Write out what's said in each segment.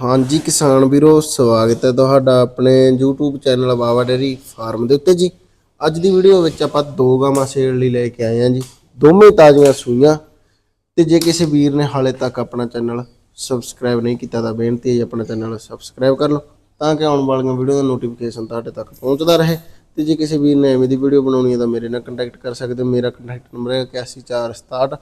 ਹਾਂਜੀ, ਕਿਸਾਨ ਵੀਰੋ, ਸਵਾਗਤ ਹੈ ਤੁਹਾਡਾ ਆਪਣੇ YouTube channel Bawa dairy farm ਦੇ ਉੱਤੇ ਜੀ। ਅੱਜ ਦੀ ਵੀਡੀਓ ਵਿੱਚ ਆਪਾਂ ਦੋ ਗਾਵਾਂ ਸੇਲ ਲਈ ਲੈ ਕੇ ਆਏ ਹਾਂ ਜੀ। ਦੋਵੇਂ ਤਾਜ਼ੀਆਂ ਸੂਈਆਂ। ਤੇ ਜੇ ਕਿਸੇ ਵੀਰ ਨੇ ਹਾਲੇ ਤੱਕ ਆਪਣਾ ਚੈਨਲ ਸਬਸਕ੍ਰਾਈਬ ਨਹੀਂ ਕੀਤਾ ਤਾਂ ਬੇਨਤੀ ਹੈ ਜੀ ਆਪਣਾ ਚੈਨਲ ਸਬਸਕ੍ਰਾਈਬ ਕਰ ਲਓ, ਤਾਂ ਕਿ ਆਉਣ ਵਾਲੀਆਂ ਵੀਡੀਓ ਦਾ ਨੋਟੀਫਿਕੇਸ਼ਨ ਤੁਹਾਡੇ ਤੱਕ ਪਹੁੰਚਦਾ ਰਹੇ। ਤੇ ਜੇ ਕਿਸੇ ਵੀਰ ਨੇ ਐਵੇਂ ਦੀ ਵੀਡੀਓ ਬਣਾਉਣੀ ਹੈ ਤਾਂ ਮੇਰੇ ਨਾਲ ਕੰਟੈਕਟ ਕਰ ਸਕਦੇ ਹੋ। ਮੇਰਾ ਕੰਟੈਕਟ ਨੰਬਰ ਹੈ 8146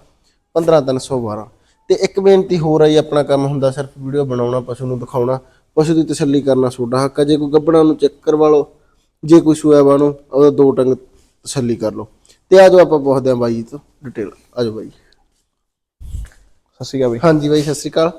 15312 ਤੇ ਇੱਕ ਬੇਨਤੀ ਹੋਰ ਜੀ ਆਪਣਾ ਕੰਮ ਹੁੰਦਾ ਸਿਰਫ ਵੀਡੀਓ ਬਣਾਉਣਾ ਪਸ਼ੂ ਨੂੰ ਦਿਖਾਉਣਾ ਪਸ਼ੂ ਦੀ ਤਸੱਲੀ ਕਰਨਾ ਤੁਹਾਡਾ ਹੱਕ ਹੈ ਜੇ ਕੋਈ ਗੱਬਣਾ ਨੂੰ ਚੈੱਕ ਕਰਵਾ ਲਓ ਜੇ ਕੋਈ ਸੂਆ ਬਾਨੂੰ ਉਹਦਾ ਦੋ ਟੰਗ ਤਸੱਲੀ ਕਰ ਲਓ। ਤੇ ਆਜੋ ਆਪਾਂ ਪੁੱਛਦੇ ਹਾਂ ਬਾਈ ਜੀ ਤੋਂ ਡਿਟੇਲ ਆਜੋ ਬਾਈ। ਸਤਿ ਸ਼੍ਰੀ ਅਕਾਲ ਬਈ। ਹਾਂਜੀ ਬਾਈ ਸਤਿ ਸ਼੍ਰੀ ਅਕਾਲ।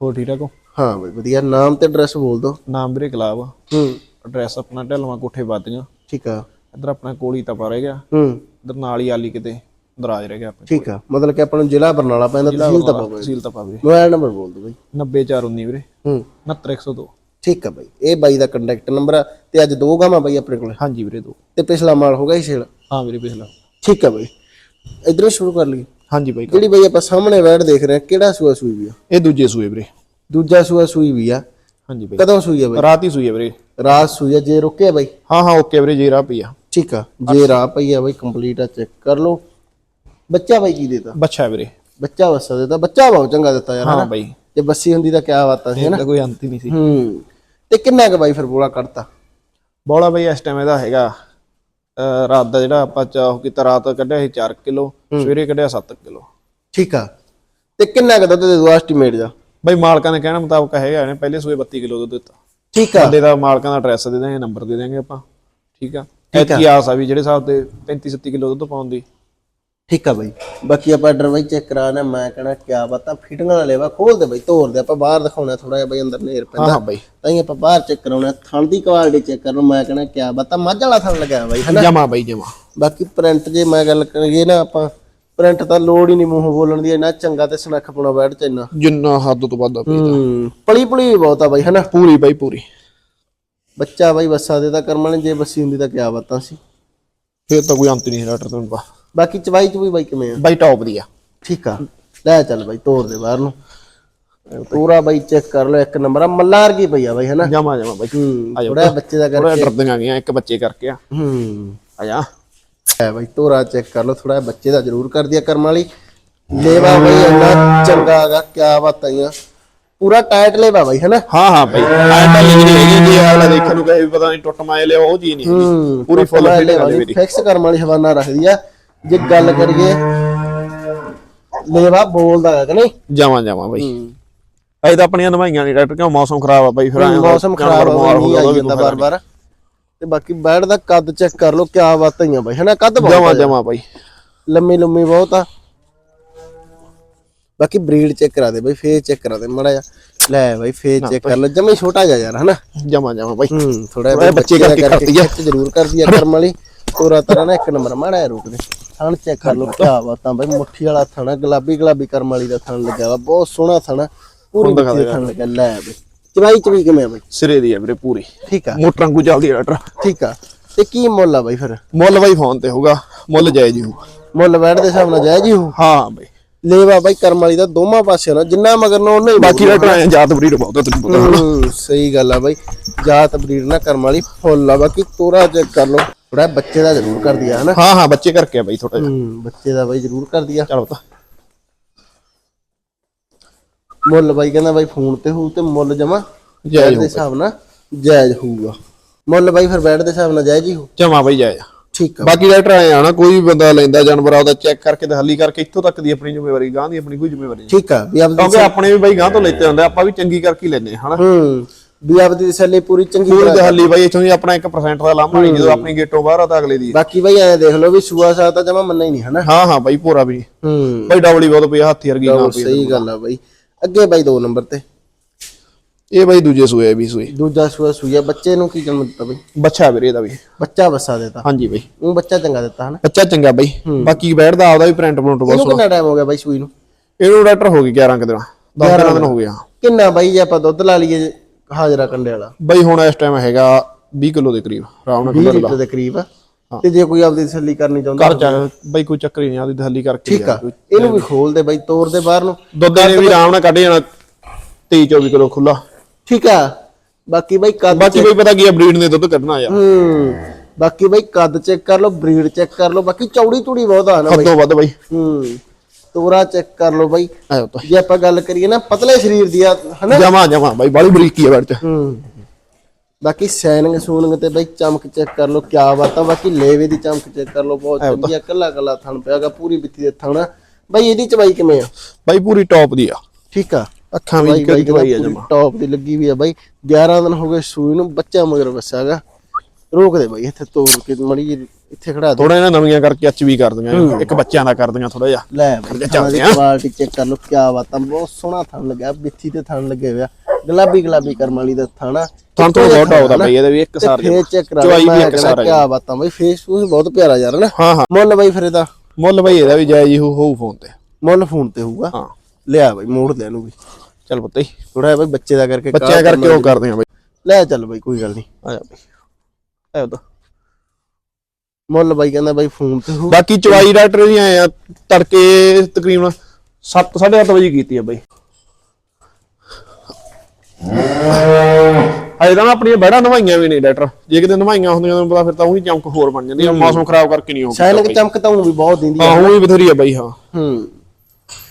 ਹੋਰ ਠੀਕ ਠਾਕ ਹੋ? ਹਾਂ ਬਾਈ ਵਧੀਆ। ਨਾਮ ਤੇ ਐਡਰੈਸ ਬੋਲ ਦਿਓ। ਨਾਮ ਵੀਰੇ ਗੁਲਾਬ ਆ। ਹੂੰ। ਐਡਰੈਸ ਆਪਣਾ ਢਲਵਾ ਕੋਠੇ ਵੱਧੀਆਂ ਠੀਕ ਆ। ਇੱਧਰ ਆਪਣਾ ਕੋਲੀ ਤਪਾ ਰਹਿ ਗਿਆ। ਹੂੰ। ਇੱਧਰ ਨਾਲ ਹੀ ਆਲੀ ਕਿਤੇ। ਦਰਾਜ ਰਹਿ ਗਿਆ ਆਪਣੇ ਠੀਕ ਆ। ਮਤਲਬ ਕਿ ਆਪਾਂ ਨੂੰ ਜ਼ਿਲ੍ਹਾ ਬਰਨਾਲਾ ਪੈਂਦਾ ਤਹਿਸੀਲ ਤਾਂ ਪਵੇ ਤਹਿਸੀਲ ਤਪਾ ਵੀਰੇ ਮੋਬਾਈਲ ਨੰਬਰ ਬੋਲ ਦਿਓ ਬਾਈ। 90419 ਵੀਰੇ। ਹੂੰ। 69102 ਠੀਕ ਆ ਬਾਈ। ਇਹ ਬਾਈ ਦਾ ਕੰਟੈਕਟ ਨੰਬਰ ਆ ਤੇ ਅੱਜ ਦੋ ਗਾਵਾਂ ਬਾਈ ਆਪਣੇ ਕੋਲੇ। ਹਾਂਜੀ ਵੀਰੇ ਦੋ। ਤੇ ਪਿਛਲਾ ਮਾਲ ਹੋ ਗਿਆ ਸੀ ਸੇਲ? ਹਾਂ ਵੀਰੇ ਪਿਛਲਾ। ਠੀਕ ਆ ਬਾਈ। ਇਧਰੋਂ ਸ਼ੁਰੂ ਕਰ ਲਈਏ। ਹਾਂਜੀ ਬਾਈ ਜਿਹੜੀ ਬਾਈ ਆਪਾਂ ਸਾਹਮਣੇ ਵੈੜ ਦੇਖ ਰਹੇ ਆ ਕਿਹੜਾ ਸੂਆ ਸੂਈ ਵੀ ਆ? ਇਹ ਦੂਜੇ ਸੂਏ ਵੀਰੇ। ਦੂਜਾ ਸੂਆ ਸੂਈ ਵੀ ਆ। ਹਾਂਜੀ ਬਾਈ। ਕਦੋਂ ਸੂਈ ਆ ਬਾਈ? ਰਾਤ ਹੀ ਸੂਏ ਵੀਰੇ। ਰਾਤ ਸੂਈ ਆ ਜੇ ਰੁਕਿਆ ਬਾਈ। ਹਾਂ ਹਾਂ ਓਕੇ ਵੀਰੇ ਜੀਰਾ ਪਈਆ ਠੀਕ ਆ। ਜੇ ਰਾਹ ਪਈ ਆ ਬਾਈ ਕੰਪਲੀਟ ਆ ਚੈੱਕ ਕਰ ਲਓ। ਬੱਚਾ ਬਾਈ ਕੀ ਦੇਤਾ? ਬੱਚਾ ਵੀਰੇ। ਬੱਚਾ ਵਸਾ ਦੇਤਾ। ਬੱਚਾ ਬਹੁਤ ਚੰਗਾ ਦਿੱਤਾ ਯਾਰ ਹਾਂ ਬਾਈ। ਜੇ ਬੱਸੀ ਹੁੰਦੀ ਤਾਂ ਕਿਆ ਬਾਤ ਸੀ ਇਹਦਾ ਕੋਈ ਅੰਤ ਹੀ ਨਹੀਂ ਸੀ। ਹੂੰ। ਤੇ ਕਿੰਨਾ ਕੁ ਬਾਈ ਫਿਰ ਬੋਲਾ ਕੱਢਤਾ? ਬੋਲਾ ਬਾਈ ਇਸ ਟਾਈਮ ਇਹਦਾ ਹੈਗਾ ਰਾਤ ਦਾ ਜਿਹੜਾ ਆਪਾਂ ਚਾਹ ਕੀਤਾ ਰਾਤ ਕੱਢਿਆ ਸੀ 4 ਕਿਲੋ ਸਵੇਰੇ ਕੱਢਿਆ 7 ਕਿਲੋ। ਠੀਕ ਆ। ਤੇ ਕਿੰਨਾ ਕੁ ਦੁੱਧ ਦੇ ਦੋ ਐਸਟੀਮੇਟ ਜਾ ਬਈ ਮਾਲਕਾਂ ਦੇ ਕਹਿਣ ਮੁਤਾਬਕ ਹੈਗਾ ਇਹਨੇ ਪਹਿਲੇ ਸੂਏ 32 ਕਿਲੋ ਦੁੱਧ ਦਿੱਤਾ। ਠੀਕ ਆ। ਬੰਦੇ ਦਾ ਮਾਲਕਾਂ ਦਾ ਐਡਰੈਸ ਦੇ ਦਾਂਗੇ ਨੰਬਰ ਦੇ ਦਾਂਗੇ ਆਪਾਂ। ਠੀਕ ਆ। ਐਤਕੀ ਆਸ ਆ ਵੀ ਜਿਹੜੇ ਹਿਸਾਬ ਤੇ 35 37 ਕਿਲੋ ਦੁੱਧ ਪਾਉਣ ਦੀ। ਠੀਕ ਆ ਬਾਈ। ਬਾਕੀ ਆਪਾਂ ਆਰਡਰ ਬਾਈ ਚੈੱਕ ਕਰਾਣਾ ਮੈਂ ਕਹਣਾ ਕਿਆ ਬਾਤਾਂ ਫਿਟਿੰਗ ਨਾਲ ਲੈਵਾ ਖੋਲ ਦੇ ਬਾਈ ਤੋੜ ਦੇ ਆਪਾਂ ਬਾਹਰ ਦਿਖਾਉਣਾ ਥੋੜਾ ਜਿਹਾ ਬਾਈ ਅੰਦਰ ਨੇਰ ਪੈਂਦਾ। ਹਾਂ ਬਾਈ। ਤਾਂ ਹੀ ਆਪਾਂ ਬਾਹਰ ਚੈੱਕ ਕਰਾਉਣਾ ਥਣ ਦੀ ਕੁਆਲਿਟੀ ਚੈੱਕ ਕਰਨਾ ਮੈਂ ਕਹਣਾ ਕਿਆ ਬਾਤਾਂ ਮੱਝ ਵਾਲਾ ਥਣ ਲਗਾਇਆ ਬਾਈ ਹਨਾ? ਜਮਾ ਬਾਈ ਜਮਾ। ਬਾਕੀ ਪ੍ਰਿੰਟ ਜੇ ਮੈਂ ਗੱਲ ਕਰੀਏ ਨਾ ਆਪਾਂ ਪ੍ਰਿੰਟ ਤਾਂ ਲੋੜ ਹੀ ਨਹੀਂ ਮੂੰਹ ਬੋਲਣ ਦੀ ਇੰਨਾ ਚੰਗਾ ਤੇ ਸੁਨੱਖ ਪੁਣਾ ਬੈਠ ਚ ਇੰਨਾ। ਜਿੰਨਾ ਹੱਦ ਤੋਂ ਵੱਧ ਆ ਹੂੰ ਪਲੀ ਪਲੀ ਬਹੁਤ ਆ ਬਾਈ ਹਨਾ? ਪੂਰੀ ਬਾਈ ਪੂਰੀ। ਬੱਚਾ ਬਾਈ ਬੱਸਾ ਦੇ ਤਾਂ ਕਰਮਾਂ ਨੇ ਜੇ ਬੱਸੀ ਹੁੰਦੀ ਤਾਂ ਕਿਆ ਬਾਤਾਂ ਸੀ। ਫੇਰ ਤਾਂ ਕੋਈ ਅੰਤ ਨਹੀਂ ਤੁਹਾਨੂੰ ਪਾ ਬਾਕੀ ਚਵਾਈ ਚ ਵੀ ਬਾਈ ਕਿਵੇਂ ਆ? ਬਾਈ ਟੌਪ ਦੀ ਆ। ਠੀਕ ਆ। ਲੈ ਚੱਲ ਬਾਈ ਤੋੜ ਦੇ ਬਾਹਰ ਨੂੰ। ਪੂਰਾ ਬਾਈ ਚੈੱਕ ਕਰ ਲਓ ਇੱਕ ਨੰਬਰ ਆ। ਮੱਲਾਰ ਕੀ ਪਈ ਆ ਬਾਈ ਹਨਾ? ਜਮਾ ਜਮਾ ਬਾਈ। ਹੂੰ ਥੋੜਾ ਬੱਚੇ ਦਾ ਕਰ ਥੋੜਾ ਡਰਦੀਆਂ ਗਈਆਂ ਇੱਕ ਬੱਚੇ ਕਰਕੇ ਆ। ਹੂੰ। ਆ ਜਾ। ਹੈ ਬਾਈ ਤੋਰਾ ਚੈੱਕ ਕਰ ਲਓ ਥੋੜਾ ਬੱਚੇ ਦਾ ਜ਼ਰੂਰ ਕਰ ਦਿਆ ਕਰਮ ਵਾਲੀ। ਲੇਵਾ ਬਾਈ ਇੰਨਾ ਚੰਗਾ ਹੈਗਾ ਕਿਆ ਬਾਤਾਂ ਆ। ਪੂਰਾ ਟਾਈਟ ਲੇਵਾ ਬਾਈ ਹਨਾ? ਹਾਂ ਹਾਂ ਬਾਈ। ਐਂ ਤਾਂ ਲਿਖ ਨਹੀਂ ਹੈਗੀ ਜੇ ਅਗਲਾ ਦੇਖਣ ਨੂੰ ਕਹੇ ਪਤਾ ਨਹੀਂ ਟੁੱਟ ਮਾਏ ਲਿਆ ਉਹ ਚੀਜ਼ ਨਹੀਂ ਹੈਗੀ। ਪੂਰੀ ਫੁੱਲ ਫਿਟਿੰਗ ਵਾਲੀ ਮੇਰੀ ਫਿਕਸ ਕਰਮ ਵਾਲੀ ਹਵਾਨਾ ਰੱਖਦੀ ਆ। ਜੇ ਗੱਲ ਕਰੀਏ ਲੇਵਾ ਬੋਲਦਾ ਹੈ ਕਿ ਨਹੀਂ? ਜਮਾ ਜਮਾ ਬਾਈ। ਅਜੇ ਤਾਂ ਆਪਣੀਆਂ ਨਵਾਈਆਂ ਨਹੀਂ ਡਾਕਟਰ ਕਿਉਂ ਮੌਸਮ ਖਰਾਬ ਆ ਬਾਈ ਫਿਰ ਐਂ ਮੌਸਮ ਖਰਾਬ ਹੋ ਜਾਂਦਾ ਬਾਰ-ਬਾਰ। ਤੇ ਬਾਕੀ ਬੈਡ ਦਾ ਕੱਦ ਚੈੱਕ ਕਰ ਲਓ ਕਿਆ ਬਾਤਾਂ ਹੀ ਆ ਬਾਈ ਹਨਾ? ਕੱਦ ਬਹੁਤ ਆ। ਜਮਾ ਬਾਈ। ਲੰਮੀ ਲੰਮੀ ਬਹੁਤ ਆ। ਬਾਕੀ ਬਰੀਡ ਚੈੱਕ ਕਰਾ ਦੇ ਬਾਈ ਫੇਸ ਚੈੱਕ ਕਰਾ ਦੇ ਮੜਾ ਜਾ ਲੈ ਬਾਈ ਫੇਸ ਚੈੱਕ ਕਰ ਲੈ ਜਮੇ ਛੋਟਾ ਜਾ ਯਾਰ ਹਨਾ? ਜਮਾ ਜਮਾ ਬਾਈ ਹੂੰ ਥੋੜਾ ਥੋੜ੍ਹਾ ਬੱਚੇ ਕਰਕੇ ਕਰਦੀ ਆ। ਜ਼ਰੂਰ ਕਰਦੀ ਆ ਕਰਮ ਵਾਲੀ। ਤੋਰਾ ਤਰਾ ਨਾ ਇੱਕ ਨੰਬਰ ਮਾੜਾ ਜਿਹਾ ਰੁਕ ਦੇ। ਥਣ ਚੈੱਕ ਕਰ ਲਓ ਕਿਆ ਬਾਤਾਂ ਬਾਈ ਮੁੱਠੀ ਵਾਲਾ ਥਣਾ ਗੁਲਾਬੀ ਗੁਲਾਬੀ ਕਰਮ ਵਾਲੀ ਦਾ ਥਣ ਲੱਗਿਆ ਵਾ ਬਹੁਤ ਸੋਹਣਾ ਥਣਾ ਪੂਰੀ ਥਣ ਲੱਗਿਆ ਲੈ ਬਾਈ। ਚਵਾਈ ਚਵੀ ਕਿਵੇਂ ਆ ਬਾਈ? ਸਿਰੇ ਦੀ ਆ ਵੀਰੇ ਪੂਰੀ। ਠੀਕ ਆ। ਮੋਟਰਾਂ ਕੋ ਚੱਲਦੀ ਆ ਡਾਕਟਰ। ਠੀਕ ਆ। ਤੇ ਕੀ ਮੁੱਲ ਆ ਬਾਈ ਫਿਰ? ਮੁੱਲ ਬਾਈ ਫੋਨ ਤੇ ਹੋਊਗਾ ਮੁੱਲ ਜਾਇਜ਼ ਹੀ ਹੋਊਗਾ ਮੁੱਲ ਬੈਠ ਦੇ ਹਿਸਾਬ ਨਾਲ ਜਾਇਜ਼ ਹੀ ਹੋ ਹਾਂ ਬਾਈ। ਲੇਵਾ ਬਾਈ ਕਰਮ ਵਾਲੀ ਦਾ ਦੋਵਾਂ ਪਾਸੇ ਨਾ ਜਿੰਨਾ ਮਗਰ ਨਾ ਉਹਨੇ ਬਾਕੀ ਡਾਕਟਰ ਆਏ ਜਾਤ ਬਰੀਡ ਬਹੁਤ ਤੈਨੂੰ ਪਤਾ। ਹੂੰ, ਸਹੀ ਗੱਲ ਆ ਬਾਈ। ਜਾਤ ਬਰੀਡ ਨਾ ਕਰਮ ਵਾਲੀ ਫੁੱਲ ਆ ਬਾਕੀ ਤੋਰਾ ਚੈੱਕ ਕਰ ਲਓ। ਥੋੜਾ ਬੱਚੇ ਦਾ ਜ਼ਰੂਰ ਕਰਦੀ ਆ ਹਨਾ? ਹਾਂ ਹਾਂ ਬੱਚੇ ਕਰਕੇ ਆ ਬਾਈ ਥੋੜਾ ਜਿਹਾ। ਹੂੰ ਬੱਚੇ ਦਾ ਬਾਈ ਜ਼ਰੂਰ ਕਰਦੀ ਆ ਚਲੋ ਤਾਂ। ਮੁੱਲ ਬਾਈ ਕਹਿੰਦਾ ਬਾਈ ਫੋਨ ਤੇ ਹੋਊ ਤੇ ਮੁੱਲ ਜਮਾ ਜਾਇਜ਼ ਦੇ ਹਿਸਾਬ ਨਾਲ ਜਾਇਜ਼ ਹੋਊਗਾ। ਮੁੱਲ ਬਾਈ ਫਿਰ ਬੈਠ ਦੇ ਹਿਸਾਬ ਨਾਲ ਜਾਇਜ਼ ਹੀ ਹੋ ਜਮਾ ਬਾਈ ਜਾਇਜ਼ ਠੀਕ ਆ। ਬਾਕੀ ਡਾਕਟਰ ਆਏ ਆ ਨਾ ਕੋਈ ਵੀ ਬੰਦਾ ਲੈਂਦਾ ਜਾਨਵਰ ਆਪਦਾ ਚੈੱਕ ਕਰਕੇ ਤਸੱਲੀ ਕਰਕੇ ਇੱਥੋਂ ਤੱਕ ਦੀ ਆਪਣੀ ਜ਼ਿੰਮੇਵਾਰੀ ਗਾਂ ਦੀ ਆਪਣੀ ਕੋਈ ਜ਼ਿੰਮੇਵਾਰੀ ਨਹੀਂ। ਠੀਕ ਆ ਵੀ ਕਿਉਂਕਿ ਆਪਣੇ ਵੀ ਬਾਈ ਗਾਂ ਤੋਂ ਲੈਤੇ ਹੁੰਦੇ ਆ, ਆਪਾਂ ਵੀ ਚੰਗੀ ਕਰਕੇ ਹੀ ਲੈਨੇ ਹਨਾ। ਹੂੰ ਵੀ ਆਪਦੀ ਤਸੱਲੀ ਪੂਰੀ ਚੰਗੀ ਪੂਰੀ ਤਰ੍ਹਾਂ ਤਸੱਲੀ ਬਾਈ ਇੱਥੋਂ ਦੀ ਆਪਣਾ 1% ਦਾ ਲਾਮਾ ਨਹੀਂ ਜਦੋਂ ਆਪਣੀ ਗੇਟੋਂ ਬਾਹਰ ਆ ਤਾਂ ਅਗਲੇ ਦੀ। ਬਾਕੀ ਬਾਈ ਐ ਦੇਖ ਲਓ ਵੀ ਸੂਆ ਸਾਹ ਤਾਂ ਜਮਾ ਮੰਨਣਾ ਹੀ ਨਹੀਂ ਹਨਾ। ਹਾਂ ਹਾਂ ਬਾਈ ਪੂਰਾ ਵੀ। ਹੂੰ। ਬਾਈ ਡਬਲੀ ਬਹੁਤ ਪਈ ਹੱਥੀ ਵਰਗੀ ਪਈ ਸਹੀ ਗੱਲ ਆ ਬਾਈ। ਅੱਗੇ ਬਾਈ ਦੋ ਨੰਬਰ ਤੇ। ਇਹ ਬਾਈ ਦੂਜੇ ਸੂਏ ਵੀ ਸੂਏ। ਦੂਜਾ ਸੂਆ ਸੂਆ ਬੱਚੇ ਨੂੰ ਕੀ ਜਨਮ ਦਿੱਤਾ ਬਾਈ? ਬੱਚਾ ਵੀਰੇ ਦਾ ਵੀ। ਬੱਚਾ ਵਸਾ ਦੇਤਾ। ਹਾਂਜੀ ਬਾਈ। ਉਹ ਬੱਚਾ ਚੰਗਾ ਦਿੱਤਾ ਹਨਾ? ਬੱਚਾ ਚੰਗਾ ਬਾਈ। ਬਾਕੀ ਬੈਠਦਾ ਆਪਦਾ ਵੀ ਪ੍ਰਿੰਟ ਪ੍ਰਿੰਟ ਬਹੁਤ ਇਹਨੂੰ ਕਿੰਨਾ ਟਾਈਮ ਹੋ ਗਿਆ ਬਾਈ ਸੂਈ ਨੂੰ? ਇਹਨੂੰ ਡਾਕਟਰ ਹੋ ਗਈ 11 ਕੁ ਦਿਨ। 10 ਦਿਨਾਂ ਦਿਨ। ਹੋ ਗਿਆ। ਕਿੰਨਾ ਬਾਈ ਜੇ ਆਪਾਂ ਦੁੱਧ ਲਾ ਲਈਏ ਹਾਜ਼ਰਾ ਕੰਡੇ ਵਾਲਾ? ਬਾਈ ਹੁਣ ਇਸ ਟਾਈਮ ਹੈਗਾ 20 ਕਿਲੋ ਦੇ ਕਰੀਬ ਆਰਾਮ ਨਾਲ 20 ਖੁੱਲ੍ਹਾ ਲੀਟਰ ਦੇ ਕਰੀਬ। ਆ ਤੇ ਜੇ ਕੋਈ ਆਪਦੀ ਤਸੱਲੀ ਕਰਨੀ ਚਾਹੁੰਦਾ ਘਰ ਚ ਬਾਈ ਕੋਈ ਚੱਕਰ ਹੀ ਨਹੀਂ ਆਦੀ ਦਹਲੀ ਕਰਕੇ ਠੀਕ ਆ। ਇਹਨੂੰ ਵੀ ਖੋਲ ਦੇ ਬਾਈ ਤੋੜ ਦੇ ਬਾਹਰ ਨੂੰ। ਦੁੱਧ ਨੇ ਵੀ ਆਰਾਮ ਨਾਲ ਕੱਢ ਜਾਣਾ। 23 24 ਕਿਲੋ ਖੁੱਲਾ ਠੀਕ ਆ। ਬਾਕੀ ਬਾਈ ਕੱਦ ਬਾਕੀ ਬਈ ਪਤਾ ਕੀ ਆ ਬਰੀਡ ਨੇ ਦੁੱਧ ਕੱਢਣਾ ਯਾਰ ਹੂੰ। ਬਾਕੀ ਬਾਈ ਕੱਦ ਚੈੱਕ ਕਰ ਲਓ ਬਰੀਡ ਚੈੱਕ ਕਰ ਲਓ। ਬਾਕੀ ਚੌੜੀ ਚੂੜੀ ਬਹੁਤ ਆ ਨਾ ਬਾਈ। ਹੱਦੋਂ ਵੱਧ ਬਈ। ਹੂੰ। ਤੋਰਾ ਚੈੱਕ ਕਰ ਲਓ ਬਾਈ। ਆਇਓ ਤਾਂ ਜੇ ਆਪਾਂ ਗੱਲ ਕਰੀਏ ਨਾ ਪਤਲੇ ਸਰੀਰ ਦੀ ਆ ਹਨਾ? ਜਮਾ ਜਮਾ। ਬਾਈ ਬਾਲੀ ਬਰੀਕੀ ਆ ਬੈਠ ਚ। ਹੂੰ। ਬਾਕੀ ਸੈਨਿੰਗ ਸੂਨਿੰਗ ਤੇ ਬਾਈ ਚਮਕ ਚੈੱਕ ਕਰ ਲਓ ਕਿਆ ਬਾਤ ਆ। ਬਾਕੀ ਲੇਵੇ ਦੀ ਚਮਕ ਚੈੱਕ ਕਰ ਲਓ ਬਹੁਤ ਚੰਗੀ ਆ। ਕੱਲਾ ਕੱਲਾ ਥਣ ਪਿਆਗਾ ਪੂਰੀ ਬਿੱਤੀ ਦੇ ਥਣ ਆ। ਬਾਈ ਇਹਦੀ ਚਵਾਈ ਕਿਵੇਂ ਆ? ਬਾਈ ਪੂਰੀ ਟੌਪ ਦੀ ਆ। ਠੀਕ ਆ। ਅੱਖਾਂ ਵੀ ਬਾਈ ਚਵਾਈ ਆ ਜਮਾ। ਟੌਪ ਦੀ ਲੱਗੀ ਵੀ ਆ ਬਾਈ। 11 ਦਿਨ ਹੋ ਗਏ ਸੂਈ ਨੂੰ ਬੱਚਾ ਮਗਰ ਵਸਾਗਾ ਰੋਕ ਦੇ ਬਾਈ ਇੱਥੇ ਤੋੜ ਕੇ ਮੜੀ ਇੱਥੇ ਖੜਾ ਦੇ। ਥੋੜਾ ਇਹਨਾਂ ਨਵੀਆਂ ਕਰਕੇ ਐਚ ਵੀ ਕਰ ਦਿੰਦੀਆਂ ਇੱਕ ਬੱਚਿਆਂ ਦਾ ਕਰ ਦਿੰਦੀਆਂ ਥੋੜਾ ਜਿਹਾ। ਲੈ ਚੱਲਦੇ ਆ। ਕੁਆਲਿਟੀ ਚੈੱਕ ਕਰ ਲਓ ਕਿਆ ਬਾਤ ਆ। ਬਹੁਤ ਸੋਹਣਾ ਥਣ ਲੱਗਿਆ ਬਿੱਥੀ ਤੇ ਥਣ ਲੱਗੇ ਹੋਇਆ ਗੁਲਾਬੀ ਗੁਲਾਬੀ ਕਰਮ ਵਾਲੀ ਦਾ ਥਾਣਾ ਥਣ ਤੋਂ ਬਹੁਤ ਆਉਦਾ ਬਈ ਇਹਦੇ ਵੀ ਇੱਕ ਸਾਰ ਫੇਰ ਚੈੱਕ ਕਰਾ ਚਵਾਈ ਮੈਂ ਵੀ ਇੱਕ ਸਾਰ ਆ ਕਿਆ ਬਾਤਾਂ ਬਈ ਫੇਸ ਫੂਸ ਬਹੁਤ ਪਿਆਰਾ ਯਾਰ ਨਾ ਹਾਂ ਹਾਂ। ਮੁੱਲ ਬਾਈ ਫਿਰ ਇਹਦਾ? ਮੁੱਲ ਬਈ ਇਹਦਾ ਵੀ ਜਾਇਜ਼ ਹੀ ਹੋਊ ਹੋਊ ਫੋਨ ਤੇ। ਮੁੱਲ ਫੋਨ ਤੇ ਹੋਊਗਾ। ਹਾਂ। ਲਿਆ ਬਾਈ ਮੋੜ ਲੈ ਇਹਨੂੰ ਵੀ। ਚੱਲ ਪੁੱਤ ਜੀ ਥੋੜਾ ਜਿਹਾ ਬਾਈ ਬੱਚੇ ਦਾ ਕਰਕੇ ਬੱਚਿਆਂ ਕਰਕੇ ਉਹ ਕਰਦੇ ਆ ਬਈ। ਲੈ ਚੱਲ ਬਾਈ ਕੋਈ ਗੱਲ ਨਹੀਂ। ਆ ਜਾ ਬਈ। ਆਇਓ ਤਾਂ ਮੁੱਲ ਬਾਈ ਕਹਿੰਦਾ ਬਾਈ ਫੋਨ ਤੇ ਹੋਊ ਬਾਕੀ ਚਵਾਈ ਡਾਕਟਰ ਵੀ ਆਏ ਆ ਤੜਕੇ ਤਕਰੀਬਨ 7 8:30 ਵਜੇ ਕੀਤੀ ਆ ਬਈ। ਅਜੇ ਤਾਂ ਆਪਣੀਆਂ ਬੜਾ ਨਵਾਈਆਂ ਵੀ ਨਹੀਂ ਡਾਕਟਰ। ਜੇ ਕਿਤੇ ਨਵਾਈਆਂ ਹੁੰਦੀਆਂ ਤਾਂ ਪਤਾ ਫਿਰ ਤਾਂ ਉਹੀ ਚਮਕ ਹੋਰ ਬਣ ਜਾਂਦੀ ਆ। ਮੌਸਮ ਖਰਾਬ ਕਰਕੇ ਨਹੀਂ ਹੋ ਸ਼ਾਇਦ ਚਮਕ ਤਾਂ ਊਂ ਵੀ ਬਹੁਤ ਦਿੰਦੀ ਆ। ਹਾਂ ਉਹ ਵੀ ਬਥੇਰੀ ਆ ਬਈ ਹਾਂ। ਹੂੰ।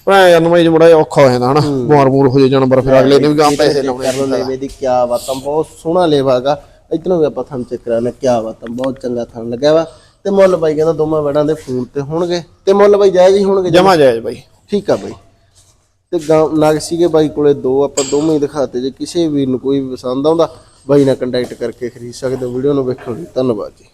ਭਰਾ ਯਾਰ ਨਵਾਈ ਚ ਬੜਾ ਔਖਾ ਹੋ ਜਾਂਦਾ ਹਨਾ ਬਿਮਾਰ ਬੂਰ ਹੋ ਜੇ ਜਾਨਵਰ ਫਿਰ ਅਗਲੇ ਨੇ ਵੀ ਗਾਂ ਪੈਸੇ ਲਾਉਣੇ ਕਰ ਲੈਵੇ ਦੀ ਕਿਆ ਬਾਤਾਂ ਬਹੁਤ ਸੋਹਣਾ ਲੇਵਾਗਾ ਇਤਨੋਂ ਵੀ ਆਪਾਂ ਥਣ ਚੈੱਕ ਕਰਾਣਾ ਕਿਆ ਬਾਤਾਂ ਬਹੁਤ ਚੰਗਾ ਥਣ ਲੱਗਿਆ ਵਾ। ਤੇ ਮੁੱਲ ਬਾਈ ਕਹਿੰਦਾ ਦੋਵਾਂ ਵੜਾਂ ਦੇ ਫੋਨ ਤੇ ਹੋਣਗੇ। ਤੇ ਮੁੱਲ ਬਾਈ ਜਾਇਜ਼ ਹੀ ਹੋਣਗੇ ਜਮਾ ਜਾਇਜ਼ ਬਾਈ। ਠੀਕ ਆ ਬਾਈ। ਤੇ ਗਾਂ ਨਗ ਸੀਗੇ ਬਾਈ ਕੋਲੇ ਦੋ ਆਪਾਂ ਦੋਵੇਂ ਹੀ ਦਿਖਾਤੇ ਜੇ ਕਿਸੇ ਵੀਰ ਨੂੰ ਕੋਈ ਵੀ ਪਸੰਦ ਆਉਂਦਾ ਬਾਈ ਨਾਲ ਕੰਟੈਕਟ ਕਰਕੇ ਖਰੀਦ ਸਕਦੇ ਹੋ ਵੀਡੀਓ ਨੂੰ ਵੇਖਣ ਲਈ ਧੰਨਵਾਦ ਜੀ।